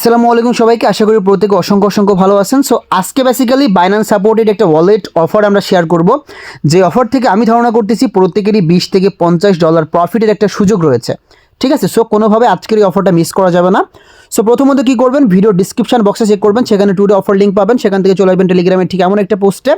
আসসালামু আলাইকুম সবাইকে। আশা করি প্রত্যেকে অসংখ্য অসংখ্য ভালো আছেন। সো আজকে বেসিক্যালি বাইন্যান্স সাপোর্টেড একটা ওয়ালেট অফার আমরা শেয়ার করব। যে অফার থেকে আমি ধারণা করতেছি প্রত্যেকেরই বিশ থেকে পঞ্চাশ ডলার প্রফিটের একটা সুযোগ রয়েছে। ঠিক আছে? সো কোনোভাবে আজকের এই অফারটা মিস করা যাবে না। সো প্রথমত কী করবেন? ভিডিও ডিসক্রিপশন বক্সে চেক করবেন। সেখানে টুডে অফার লিঙ্ক পাবেন। সেখান থেকে চলে আসবেন টেলিগ্রামে ঠিক এমন একটা পোস্টে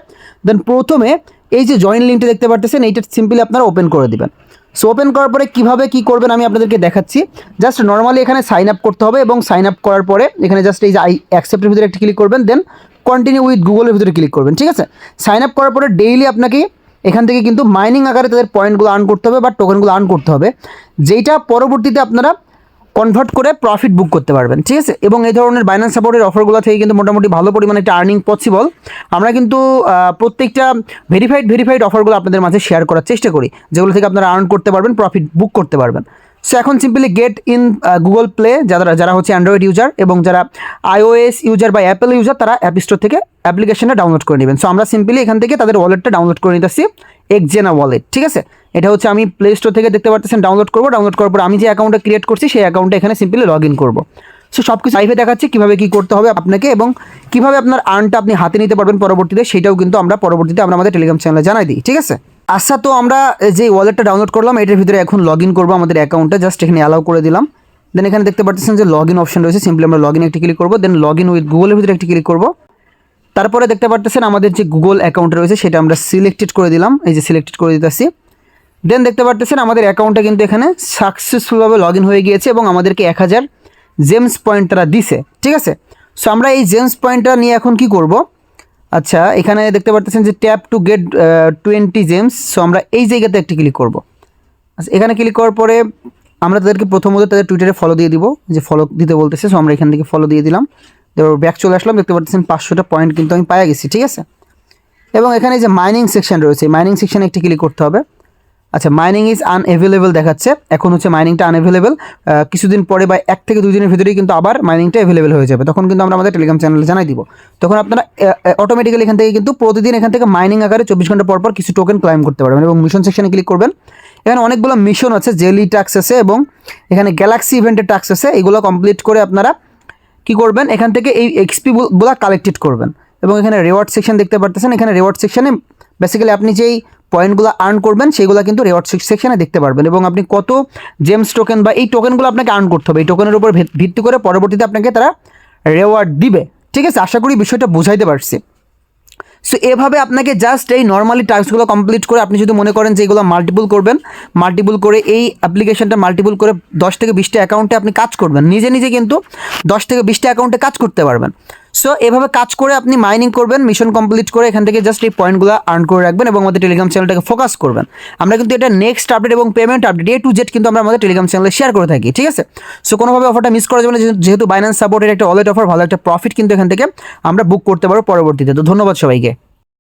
দেন প্রথমে এই যে জয়েন লিঙ্কটা দেখতে পারতেছেন, এইটা সিম্পলি আপনারা ওপেন করে দিবেন। সো ওপেন করার পরে কীভাবে কী করবেন আমি আপনাদেরকে দেখাচ্ছি। জাস্ট নর্মালি এখানে সাইন আপ করতে হবে এবং সাইন আপ করার পরে এখানে জাস্ট এই যে আই অ্যাকসেপ্টের ভিতরে একটি ক্লিক করবেন দেন কন্টিনিউ উইথ গুগলের ভিতরে ক্লিক করবেন, ঠিক আছে? সাইন আপ করার পরে ডেইলি আপনাকে এখান থেকে কিন্তু মাইনিং আকারে তাদের পয়েন্টগুলো আর্ন করতে হবে বা টোকেনগুলো আর্ন করতে হবে। যেইটা পরবর্তীতে আপনারা কনভার্ট করে প্রফিট বুক করতে পারবেন, ঠিক আছে? এবং এই ধরনের বাইন্যান্স সাপোর্টের অফারগুলো থেকে কিন্তু মোটামুটি ভালো পরিমাণে একটা আর্নিং পসিবল আমরা কিন্তু প্রত্যেকটা ভেরিফাইড ভেরিফাইড অফারগুলো আপনাদের মাঝে শেয়ার করার চেষ্টা করি, যেগুলো থেকে আপনারা আর্ন করতে পারবেন প্রফিট বুক করতে পারবেন। সো এখন simply get in Google Play যারা যারা হচ্ছে অ্যান্ড্রয়েড ইউজার এবং যারা আইওএস ইউজার বা অ্যাপেল ইউজার তারা অ্যাপ স্টোর থেকে অ্যাপ্লিকেশনটা ডাউনলোড করে নেবেন। সো আমরা সিম্পলি এখান থেকে তাদের ওয়ালেটটা ডাউনলোড করে নিতেছি এক্সজেনা ওয়ালেট ঠিক আছে? এটা হচ্ছে আমি প্লে স্টোর থেকে দেখতে পারতেছেন ডাউনলোড করব ডাউনলোড করার পর আমি যে অ্যাকাউন্টটা ক্রিয়েট করছি, সেই অ্যাকাউন্টে এখানে সিম্পলি লগ ইন করব। সো সব কিছু লাইভে দেখাচ্ছি, কীভাবে কী করতে হবে আপনাকে এবং কীভাবে আপনার আর্নটা আপনি হাতে নিতে পারবেন পরবর্তীতে, সেটাও কিন্তু আমরা পরবর্তীতে আমরা আমাদের টেলিগ্রাম চ্যানেলে জানাই দিই, ঠিক আছে? আচ্ছা তো আমরা যে ওয়ালেটটা ডাউনলোড করলাম, এটার ভিতরে এখন লগ ইন করব আমাদের অ্যাকাউন্টটা জাস্ট এখানে অ্যালাউ করে দিলাম। দেন এখানে দেখতে পাচ্ছেন যে লগ ইন অপশন রয়েছে সিম্পলি আমরা লগ ইন একটি ক্লিক করব দেন লগ ইন উইথ গুগলের ভিতরে একটি ক্লিক করব। তারপরে দেখতে পারতেছেন আমাদের যে গুগল অ্যাকাউন্ট রয়েছে, সেটা আমরা সিলেক্টেড করে দিলাম, এই যে সিলেক্টেড করে দিতেছি। দেন দেখতে পারতেছেন আমাদের অ্যাকাউন্টটা কিন্তু এখানে সাকসেসফুলভাবে লগ হয়ে গিয়েছে এবং আমাদেরকে এক হাজার জেমস পয়েন্ট তারা দিছে, ঠিক আছে? সো আমরা এই জেমস পয়েন্টটা নিয়ে এখন কি করব? আচ্ছা এখানে দেখতে পারতেছেন যে tap to get twenty gems so আমরা এই জায়গাতে একটি ক্লিক করব। আচ্ছা এখানে ক্লিক করার পরে আমরা তাদেরকে প্রথমত তাদের টুইটারে ফলো দিয়ে দিব, যে ফলো দিতে বলতেছে সো আমরা এখান থেকে ফলো দিয়ে দিলাম। তারপর ব্যাক চলে আসলাম, দেখতে পাচ্ছেন পাঁচশোটা পয়েন্ট কিন্তু আমি পায়ে গেছি, ঠিক আছে? এবং এখানে যে মাইনিং সেকশন রয়েছে মাইনিং সেকশনে একটি ক্লিক করতে হবে। আচ্ছা মাইনিং ইজ আনএভেলেবল দেখাচ্ছে। এখন হচ্ছে মাইনিংটা আনএভেলেবল কিছুদিন পরে বা এক থেকে দুই দিনের ভিতরেই কিন্তু আবার মাইনিংটা অ্যাভেলেবল হয়ে যাবে। তখন কিন্তু আমরা আমাদের টেলিগ্রাম চ্যানেলে জানাই দিব। তখন আপনারা অটোমেটিক্যালি এখান থেকে কিন্তু প্রতিদিন এখান থেকে মাইনিং আকারে চব্বিশ ঘণ্টা পর পর কিছু টোকেন ক্লাইম করতে পারবেন এবং মিশন সেকশনে ক্লিক করবেন। এখানে অনেকগুলো মিশন আছে জেলি টাক্স আছে এবং এখানে গ্যালাক্সি ইভেন্টের টাক্স আছে। এগুলো কমপ্লিট করে আপনারা কি করবেন? এখান থেকে এই এক্সপিগুলো কালেক্টেড করবেন। এবং এখানে রেওয়ার্ড সেকশন দেখতে পারতেছেন। এখানে রেওয়ার্ড সেকশনে বেসিক্যালি আপনি যেই পয়েন্টগুলো আর্ন করবেন, সেগুলো কিন্তু রেওয়ার্ড সেকশনে দেখতে পারবেন এবং আপনি কত জেমস টোকেন বা এই টোকেনগুলো আপনাকে আর্ন করতে হবে। এই টোকেনের উপর ভিত- ভিত্তি করে পরবর্তীতে আপনাকে তারা রেওয়ার্ড দিবে। ঠিক আছে? আশা করি বিষয়টা বুঝাইতে পারছি। সো এভাবে আপনাকে জাস্ট এই নর্মালি টাস্কগুলো কমপ্লিট করে আপনি যদি মনে করেন যে এগুলো মাল্টিপুল করবেন মাল্টিপুল করে এই অ্যাপ্লিকেশনটা মাল্টিপুল করে দশ থেকে বিশটা অ্যাকাউন্টে আপনি কাজ করবেন। নিজে নিজে কিন্তু দশ থেকে বিশটা অ্যাকাউন্টে কাজ করতে পারবেন। সো এভাবে কাজ করে আপনি মাইনিং করবেন মিশন কমপ্লিট করে এখান থেকে জাস্ট এই পয়েন্টগুলো আর্ন করে রাখবেন এবং আমাদের টেলিগ্রাম চ্যানেলটাকে ফোকাস করবেন। আমরা কিন্তু এটা নেক্সট আপডেট এবং payment update A to Z কিন্তু আমরা আমাদের টেলিগ্রাম চ্যানেলে শেয়ার করে থাকি, ঠিক আছে? সো কোনোভাবে অফারটা মিস করা যাবে না, যেহেতু- বাইন্যান্স সাপোর্টের একটা ওয়ালেট অফার ভালো একটা প্রফিট কিন্তু এখান থেকে আমরা বুক করতে পারব পরবর্তীতে। তো ধন্যবাদ সবাইকে।